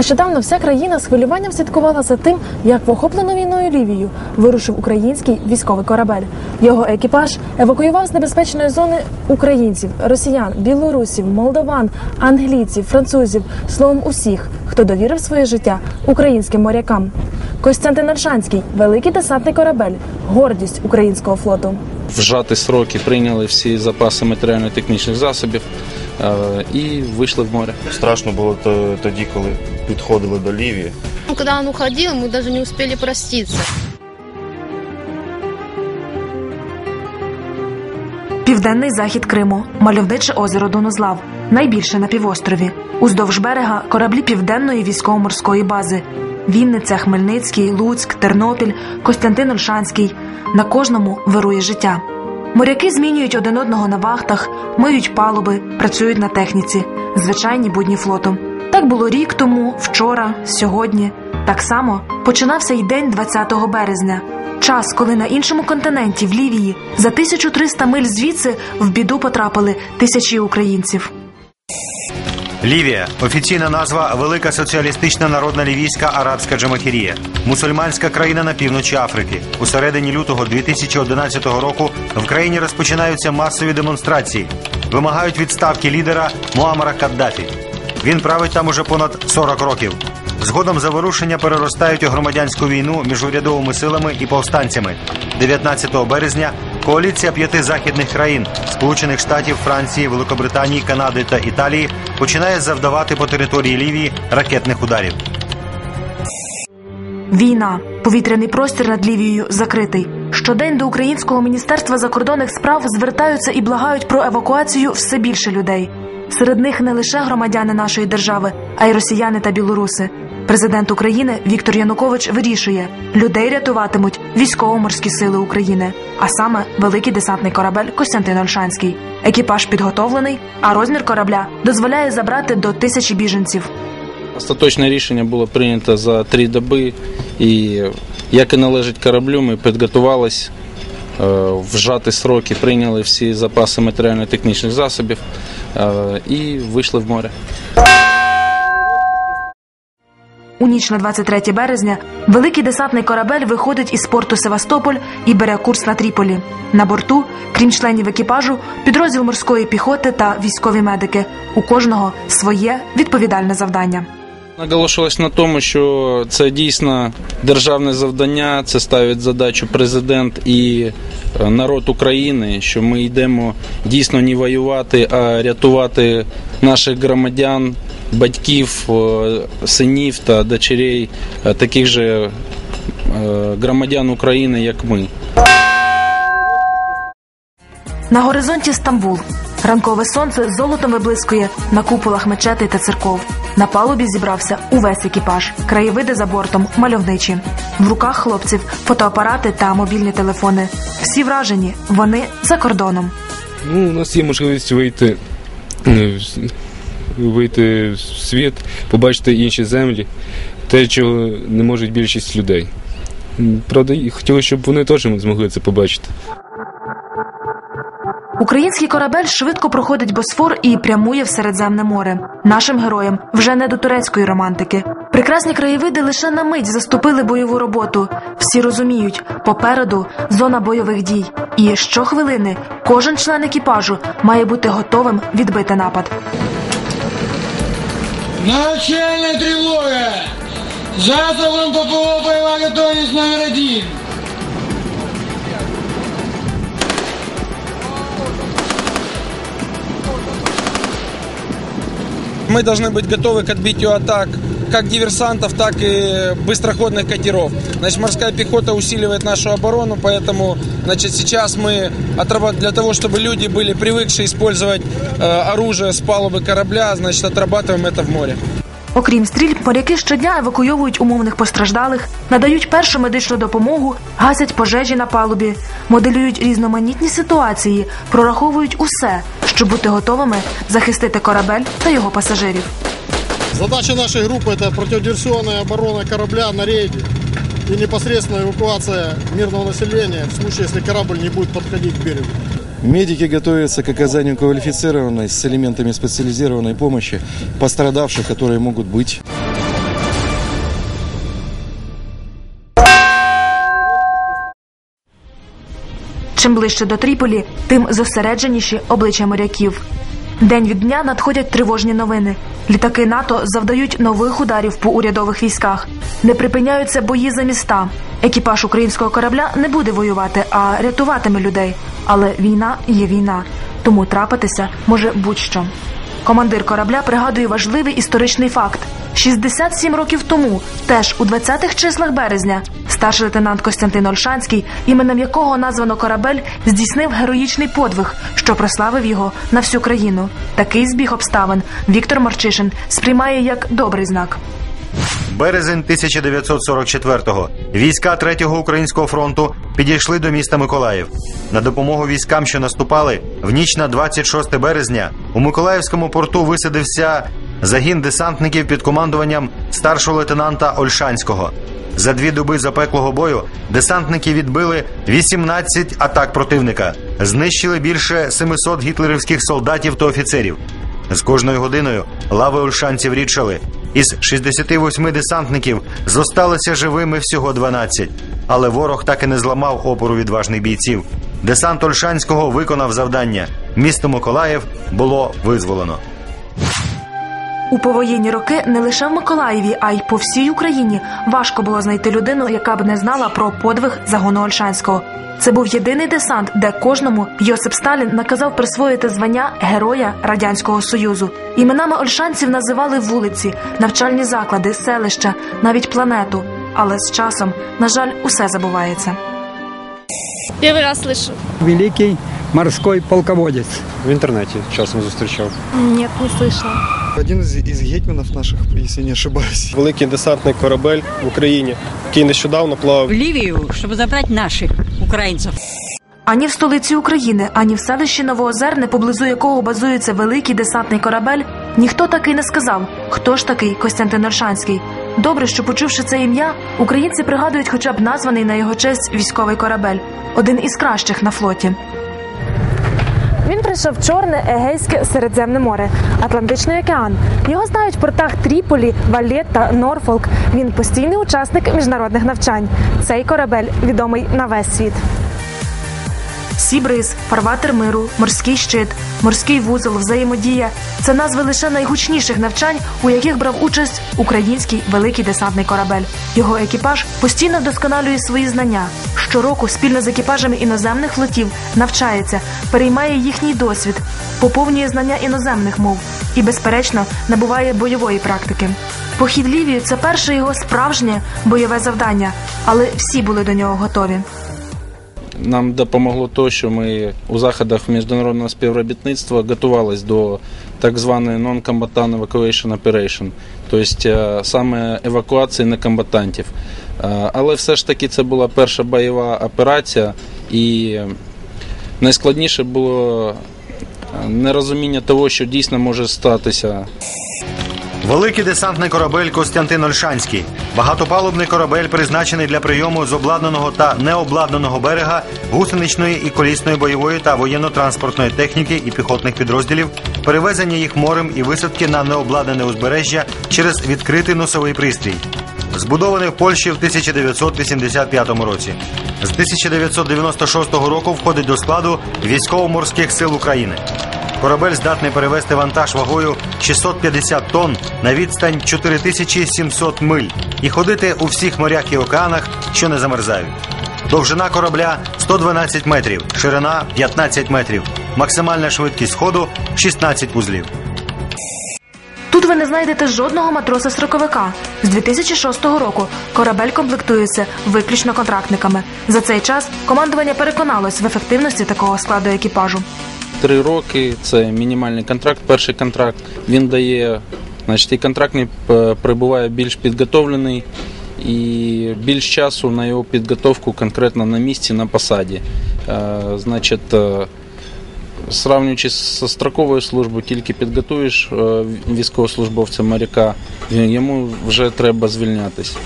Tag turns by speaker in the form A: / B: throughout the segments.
A: Нещодавно вся країна з хвилюванням слідкувала за тим, як в охоплену війною Лівію вирушив український військовий корабель. Його екіпаж евакуював з небезпечної зони українців, росіян, білорусів, молдаван, англійців, французів, словом усіх, хто довірив своє життя українським морякам. Костянтин Ольшанський – великий десантний корабель, гордість українського флоту.
B: В сроки прийняли всі запаси матеріально-технічних засобів і вийшли в море.
C: Страшно було тоді, коли підходили до Лівії.
D: Ну, Когда он уходил, мы даже не успели проститься.
A: Південний захід Криму, мальовниче озеро Донузлав, найбільше на півострові. Уздовж берега кораблі південної військово-морської бази. Вінниця, Хмельницький, Луцьк, Тернопіль, Костянтин Ольшанський. На кожному вирує життя. Моряки змінюють один одного на вахтах, миють палуби, працюють на техніці, звичайні будні флотом. Так було рік тому, вчора, сьогодні. Так само починався й день 20 березня. Час, коли на іншому континенті, в Лівії, за 1300 миль звідси в біду потрапили тисячі українців.
E: Лівія офіційна назва Велика Соціалістична Народна Лівійська Арабська Джамахірія, мусульманська країна на півночі Африки. У середині лютого 2011 року в країні розпочинаються масові демонстрації. Вимагають відставки лідера Муамара Каддафі. Він править там уже понад 40 років. Згодом заворушення переростають у громадянську війну між урядовими силами і повстанцями. 19 березня коаліція п'яти західних країн Сполучених Штатів, Франції, Великобританії, Канади та Італії починає завдавати по території Лівії ракетних ударів.
A: Війна. Повітряний простір над Лівією закритий. Щодень до Українського міністерства закордонних справ звертаються і благають про евакуацію все більше людей. Серед них не лише громадяни нашої держави, а й росіяни та білоруси. Президент України Віктор Янукович вирішує: людей рятуватимуть військово-морські сили України, а саме великий десантний корабель Костянтин Ольшанський. Екіпаж підготовлений, а розмір корабля дозволяє забрати до тисячі біженців.
B: Остаточне рішення було прийнято за три доби, і як і належить кораблю, ми підготувалися е, в сжаті сроки, прийняли всі запаси матеріально-технічних засобів е, і вийшли в море.
A: У ніч на 23 березня великий десантний корабель виходить із порту Севастополь і бере курс на Тріполі. На борту, крім членів екіпажу, підрозділ морської піхоти та військові медики. У кожного своє відповідальне завдання.
B: Наголошувалось на тому, що це дійсно державне завдання. Це ставить задачу президент і е, народ України, що ми йдемо дійсно не воювати, а рятувати наших громадян, батьків, е, синів та дочерей, е, таких же громадян України, як ми.
A: На горизонті Стамбул. Ранкове сонце золотом виблискує на куполах мечетей та церков. На палубі зібрався увесь екіпаж. Краєвиди за бортом мальовничі. В руках хлопців фотоапарати та мобільні телефони. Всі вражені, вони за кордоном.
F: Ну, у нас є можливість вийти, е, вийти в світ, побачити інші землі, те, чого не можуть більшість людей. Правда, хотілося, щоб вони теж змогли це побачити.
A: Український корабель швидко проходить Босфор і прямує в Середземне море. Нашим героям вже не до турецької романтики. Прекрасні краєвиди лише на мить заступили бойову роботу. Всі розуміють, попереду зона бойових дій. І щохвилини кожен член екіпажу має бути готовим відбити напад.
G: Начальная тревога! Засобом ППО боевая готовность номер один.
H: Мы должны быть готовы к отбитию атак как диверсантов, так и быстроходных катеров. Значит, морская пехота усиливает нашу оборону, поэтому значит, сейчас мы отрабат- для того, чтобы люди были привыкшие использовать э, оружие с палубы корабля, значит, отрабатываем это в море.
A: Окрім стрільб, моряки щодня евакуйовують умовних постраждалих, надають першу медичну допомогу, гасять пожежі на палубі, моделюють різноманітні ситуації, прораховують усе, щоб бути готовими захистити корабель та його пасажирів.
I: Задача нашей группы – это противодиверсионная оборона корабля на рейде и непосредственная эвакуация мирного населения в случае, если корабль не будет подходить к берегу.
J: Медики готовятся к оказанию квалифицированной с элементами специализированной помощи пострадавших, которые могут быть.
A: Чим ближче до Тріполі, тим зосередженіші обличчя моряків. День від дня надходять тривожні новини. Літаки НАТО завдають нових ударів по урядових військах. Не припиняються бої за міста. Екіпаж українського корабля не буде воювати, а рятуватиме людей. Але війна є війна, тому трапитися може будь-що. Командир корабля пригадує важливий історичний факт: 67 років тому, теж у 20-х числах березня, старший лейтенант Костянтин Ольшанський, іменем якого названо корабель, здійснив героїчний подвиг, що прославив його на всю країну. Такий збіг обставин Віктор Марчишин сприймає як добрий знак.
E: Березень 1944-го. Війська Третього українського фронту підійшли до міста Миколаїв. На допомогу військам, що наступали, в ніч на 26 березня у Миколаївському порту висадився загін десантників під командуванням старшого лейтенанта Ольшанського. За дві доби запеклого бою десантники відбили 18 атак противника, знищили більше 700 гітлерівських солдатів та офіцерів. З кожною годиною лави ольшанців рідшали. Із 68 десантників зосталося живими всього 12. Але ворог так і не зламав опору відважних бійців. Десант Ольшанського виконав завдання. Місто Миколаїв було визволено.
A: У повоєнні роки не лише в Миколаєві, а й по всій Україні важко було знайти людину, яка б не знала про подвиг загону Ольшанського. Це був єдиний десант, де кожному Йосип Сталін наказав присвоїти звання Героя Радянського Союзу. Іменами ольшанців називали вулиці, навчальні заклади, селища, навіть планету. Але з часом, на жаль, усе забувається.
D: Первый раз слышу.
K: Великий морской полководец.
L: В інтернеті часом зустрічав.
D: Нет, не слышала.
J: Один из, из гетьманов наших, если не ошибаюсь.
M: Великий десантний корабель в Україні, який нещодавно плавав
N: в Ливию, чтобы забрать наших украинцев.
A: Ані в столиці України, ані в селищі Новоозерне, поблизу якого базується великий десантний корабель, ніхто таки не сказав, хто ж такий Костянтин Ольшанський. Добре, що почувши це ім'я, українці пригадують хоча б названий на його честь військовий корабель, один із кращих на флоті. Він прийшов Чорне, Егейське, Середземне море, Атлантичний океан. Його знають в портах Тріполі, Валетта, Норфолк. Він постійний учасник міжнародних навчань. Цей корабель відомий на весь світ. Сібриз, фарватер миру, морський щит, морський вузол, взаємодія це назви лише найгучніших навчань, у яких брав участь український великий десантний корабель. Його екіпаж постійно вдосконалює свої знання. Щороку спільно з екіпажами іноземних флотів навчається, переймає їхній досвід, поповнює знання іноземних мов і, безперечно, набуває бойової практики. Похід Лівію це перше його справжнє бойове завдання, але всі були до нього готові.
B: Нам допомогло те, що ми у заходах міжнародного співробітництва готувалися до так званої Non-Combatant Evacuation Operation, тобто е, саме евакуації некомбатантів. Е, Але все ж таки це була перша бойова операція, і найскладніше було е, нерозуміння того, що дійсно може статися.
E: Великий десантний корабель Костянтин Ольшанський. Багатопалубний корабель призначений для прийому з обладнаного та необладнаного берега гусеничної і колісної бойової та воєнно-транспортної техніки і піхотних підрозділів, перевезення їх морем і висадки на необладнане узбережжя через відкритий носовий пристрій. Збудований в Польщі в 1985 році. З 1996 року входить до складу військово-морських сил України. Корабель здатний перевезти вантаж вагою 650 тонн на відстань 4700 миль і ходити у всіх морях і океанах, що не замерзають. Довжина корабля 112 метрів, ширина 15 метрів, максимальна швидкість ходу 16 вузлів.
A: Тут ви не знайдете жодного матроса строковика. З 2006 року корабель комплектується виключно контрактниками. За цей час командування переконалось в ефективності такого складу екіпажу.
B: Три роки це мінімальний контракт. Перший контракт він дає, значить, і контрактний прибуває більш підготовлений і більш часу на його підготовку конкретно на місці, на посаді. Е, Значить, е, сравнюючи зі строковою службою, тільки підготуєш е, військовослужбовця моряка, йому вже треба звільнятися.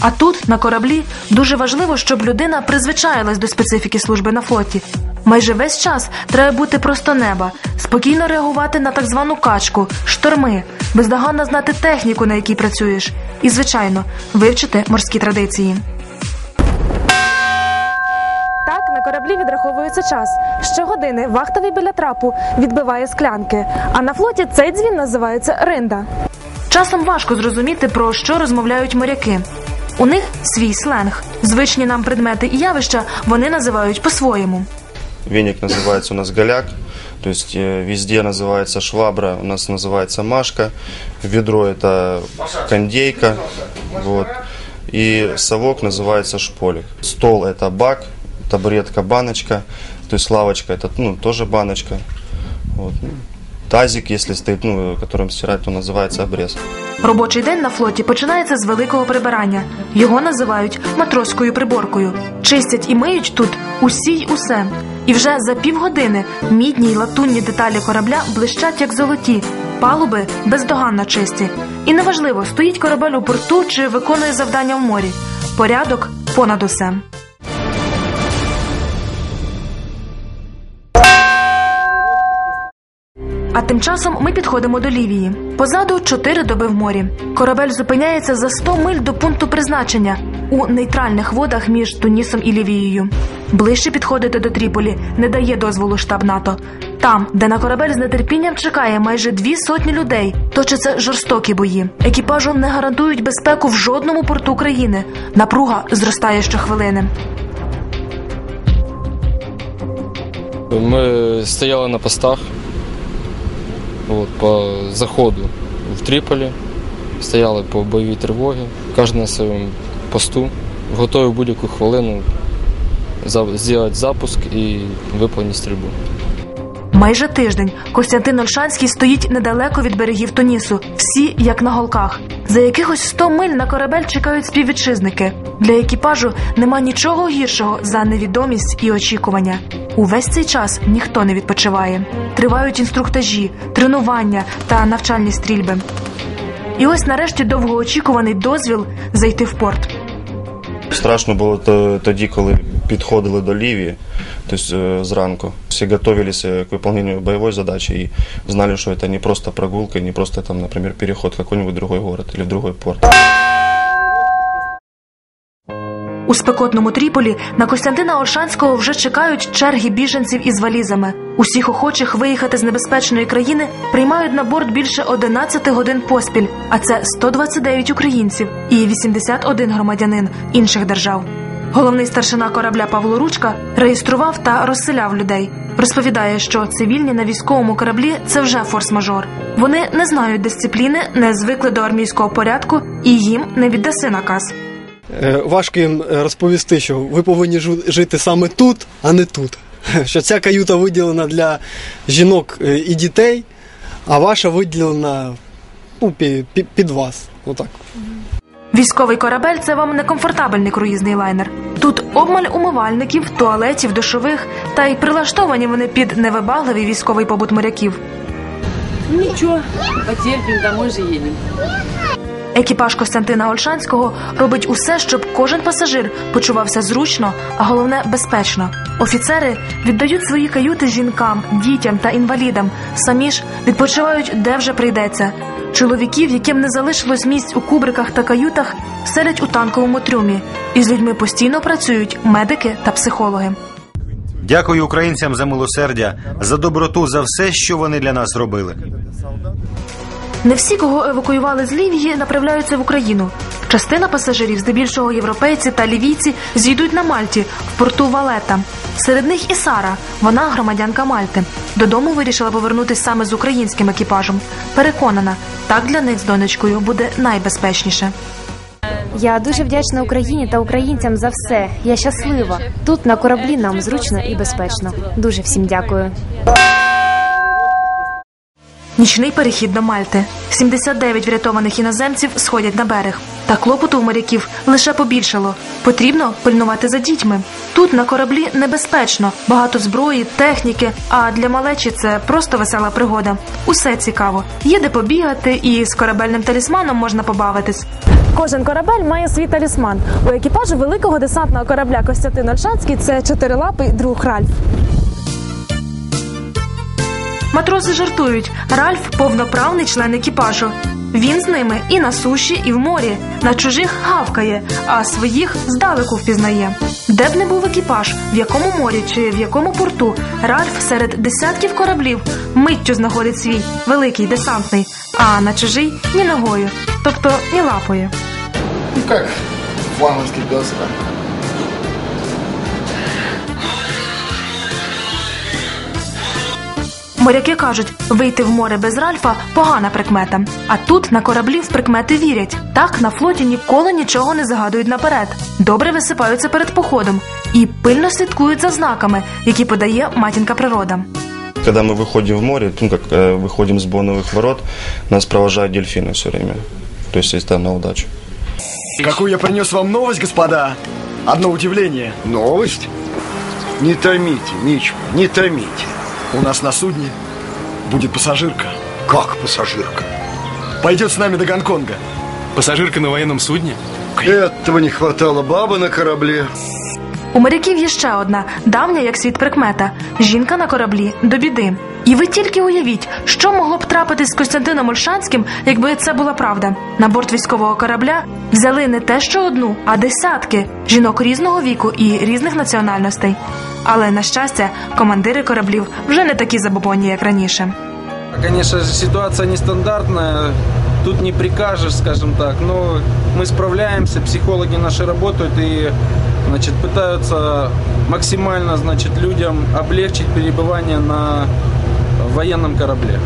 A: А тут, на кораблі, дуже важливо, щоб людина призвичаїлась до специфіки служби на флоті. Майже весь час треба бути просто неба, спокійно реагувати на так звану качку, шторми, бездоганно знати техніку, на якій працюєш, і, звичайно, вивчити морські традиції. Так, на кораблі відраховується час. Щогодини вахтовий біля трапу відбиває склянки, а на флоті цей дзвін називається ринда. Часом важко зрозуміти, про що розмовляють моряки. У них свій сленг. Звичні нам предмети і явища вони називають по-своєму
C: Веник называется у нас голяк, то есть э, везде называется швабра, у нас называется машка, ведро это кондейка, вот, и совок называется шполик. Стол это бак, табуретка баночка, то есть лавочка это ну, тоже баночка. Вот. ну, Тазик, если стоит, ну, которым стирать, то называется обрез.
A: Робочий день на флоті починається з великого прибирання. Його називають матроською приборкою. Чистять і миють тут усі й усе. І вже за півгодини мідні й латунні деталі корабля блищать як золоті, палуби бездоганно чисті. І неважливо, стоїть корабель у порту чи виконує завдання в морі. Порядок понад усе. А тим часом ми підходимо до Лівії. Позаду чотири доби в морі. Корабель зупиняється за 100 миль до пункту призначення у нейтральних водах між Тунісом і Лівією. Ближче підходити до Тріполі не дає дозволу штаб НАТО. Там, де на корабель з нетерпінням чекає майже дві сотні людей, точаться жорстокі бої. Екіпажу не гарантують безпеку в жодному порту країни. Напруга зростає щохвилини.
O: Ми стояли на постах от, по заходу в Тріполі, стояли по бойовій тривогі, кожен на своєму посту, готові будь-яку хвилину зробити запуск і виповнити стрільбу.
A: Майже тиждень Костянтин Ольшанський стоїть недалеко від берегів Тунісу, всі як на голках. За якихось 100 миль на корабель чекають співвітчизники. Для екіпажу нема нічого гіршого за невідомість і очікування. Увесь цей час ніхто не відпочиває. Тривають інструктажі, тренування та навчальні стрільби. І ось нарешті довгоочікуваний дозвіл зайти в порт.
C: Страшно було тоді, коли підходили до Лівії, тобто е, зранку. Всі готувалися к виконанню бойової задачі і знали, що це не просто прогулка, не просто там, наприклад, переход в какой-нибудь другой город или в другой порт.
A: У спекотному Тріполі на Костянтина Ольшанського вже чекають черги біженців із валізами. Усіх охочих виїхати з небезпечної країни приймають на борт більше 11 годин поспіль, а це 129 українців і 81 громадянин інших держав. Головний старшина корабля Павло Ручка реєстрував та розселяв людей. Розповідає, що цивільні на військовому кораблі це вже форс-мажор. Вони не знають дисципліни, не звикли до армійського порядку і їм не віддаси наказ.
M: Е, Важко їм е, розповісти, що ви повинні жити саме тут, а не тут. Що ця каюта виділена для жінок е, і дітей, а ваша виділена ну, пі- пі- під вас. Отак.
A: Військовий корабель це вам не комфортабельний круїзний лайнер. Тут обмаль умивальників, туалетів, душових, та й прилаштовані вони під невибагливий військовий побут моряків.
P: Ничего, потерпим, домой же едем.
A: Екіпаж Костянтина Ольшанського робить усе, щоб кожен пасажир почувався зручно, а головне безпечно. Офіцери віддають свої каюти жінкам, дітям та інвалідам. Самі ж відпочивають де вже прийдеться. Чоловіків, яким не залишилось місць у кубриках та каютах, селять у танковому трюмі. Із людьми постійно працюють медики та психологи.
E: Дякую українцям за милосердя, за доброту, за все, що вони для нас робили.
A: Не всі, кого евакуювали з Лівії, направляються в Україну. Частина пасажирів, здебільшого європейці та лівійці, зійдуть на Мальті в порту Валета. Серед них і Сара, вона громадянка Мальти. Додому вирішила повернутися саме з українським екіпажем. Переконана, так для них з донечкою буде найбезпечніше.
Q: Я дуже вдячна Україні та українцям за все. Я щаслива. Тут на кораблі нам зручно і безпечно. Дуже всім дякую.
A: Нічний перехід до Мальти. 79 врятованих іноземців сходять на берег. Та клопоту у моряків лише побільшало. Потрібно пильнувати за дітьми. Тут на кораблі небезпечно, багато зброї, техніки. А для малечі це просто весела пригода. Усе цікаво. Є де побігати, і з корабельним талісманом можна побавитись. Кожен корабель має свій талісман. У екіпажу великого десантного корабля Костянтин Ольшанський це чотирилапий друг Ральф. Матроси жартують. Ральф повноправний член екіпажу. Він з ними і на суші, і в морі. На чужих гавкає, а своїх здалеку впізнає. Де б не був екіпаж, в якому морі чи в якому порту, Ральф серед десятків кораблів миттю знаходить свій великий десантний, а на чужий ні ногою, тобто ні лапою.
R: Ну как флагманский пес.
A: Моряки кажуть, вийти в море без Ральфа погана прикмета. А тут на кораблі в прикмети вірять. Так на флоті ніколи нічого не загадують наперед. Добре висипаються перед походом і пильно слідкують за знаками, які подає матінка природа.
C: Когда мы выходим в море, ну как э, выходим с боновых ворот, нас провожают дельфины все время. То есть это на удачу.
S: Какую я принес вам новость, господа? Одно удивление.
T: Новость? Не томите, Мичман, не томите.
S: У нас на судне будет пассажирка.
T: Как пассажирка?
S: Пойдет с нами до Гонконга.
U: Пассажирка на военном судне?
T: Этого не хватало баба на корабле.
A: У моряків є ще одна давня як світ прикмета жінка на кораблі до біди. І ви тільки уявіть, що могло б трапитись з Костянтином Ольшанським, якби це була правда. На борт військового корабля взяли не те, що одну, а десятки жінок різного віку і різних національностей. Але на щастя, командири кораблів вже не такі забобонні, як раніше.
B: Конечно, ситуация нестандартная, тут не прикажешь, скажем так, но мы справляемся, психологи наши работают и значит, пытаются максимально значит, людям облегчить перебывание на военном корабле.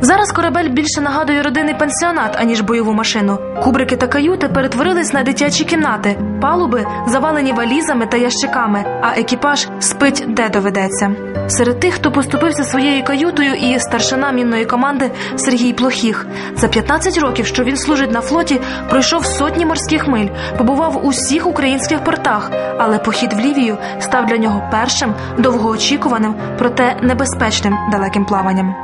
A: Зараз корабель більше нагадує родинний пансіонат, аніж бойову машину. Кубрики та каюти перетворились на дитячі кімнати, палуби завалені валізами та ящиками, а екіпаж спить де доведеться. Серед тих, хто поступився своєю каютою, і старшина мінної команди Сергій Плохіх. За 15 років, що він служить на флоті, пройшов сотні морських миль, побував у всіх українських портах, але похід в Лівію став для нього першим довгоочікуваним, проте небезпечним далеким плаванням.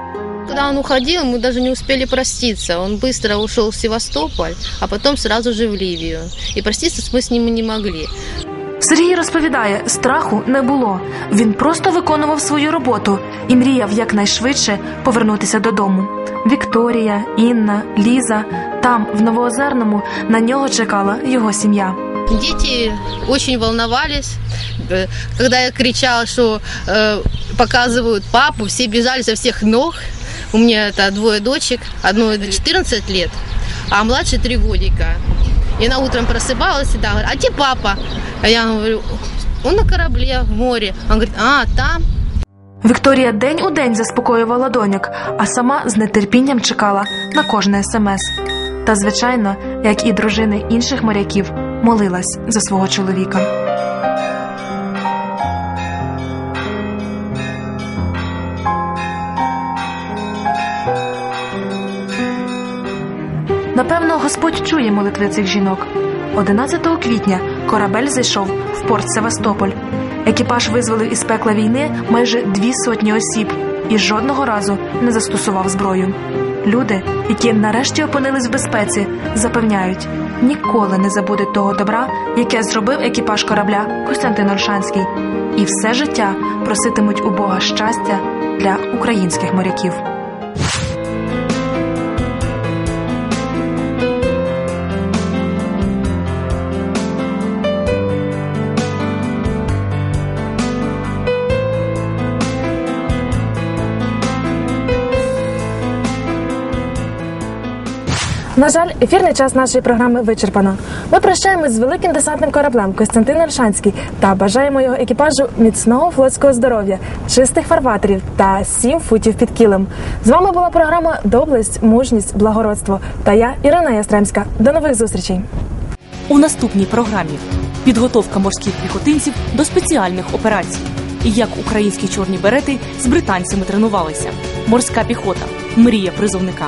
V: Когда он уходил, мы даже не успели проститься. Он быстро ушел в Севастополь, а потом сразу же в Ливию. И проститься мы с ним не могли.
A: Сергій розповідає, страху не було. Він просто виконував свою роботу і мріяв якнайшвидше повернутися додому. Вікторія, Інна, Ліза там, в Новоозерному, на нього чекала його сім'я.
V: Дети очень волновались. Э, Когда я кричала, что э, показывают папу, все бежали со всех ног. У меня это двое дочек, одной 14 лет, а младшей 3 годика. И она утром просыпалась и да, говорит, а где папа? А я говорю, он на корабле в море. Он говорит, а, там.
A: Вікторія день у день заспокоювала доньок, а сама з нетерпінням чекала на кожне смс. Та, звичайно, як і дружини інших моряків, молилась за свого чоловіка. Напевно, Господь чує молитви цих жінок. 11 квітня корабель зайшов в порт Севастополь. Екіпаж визволив із пекла війни майже дві сотні осіб і жодного разу не застосував зброю. Люди, які нарешті опинились в безпеці, запевняють, ніколи не забудуть того добра, яке зробив екіпаж корабля Костянтин Ольшанський, і все життя проситимуть у Бога щастя для українських моряків.
D: На жаль, ефірний час нашої програми вичерпано. Ми прощаємось з великим десантним кораблем Костянтин Ольшанський та бажаємо його екіпажу міцного флотського здоров'я, чистих фарватерів та сім футів під кілем. З вами була програма Доблесть, мужність, благородство та я, Ірина Ястремська. До нових зустрічей.
W: У наступній програмі підготовка морських піхотинців до спеціальних операцій. І як українські чорні берети з британцями тренувалися. Морська піхота мрія призовника.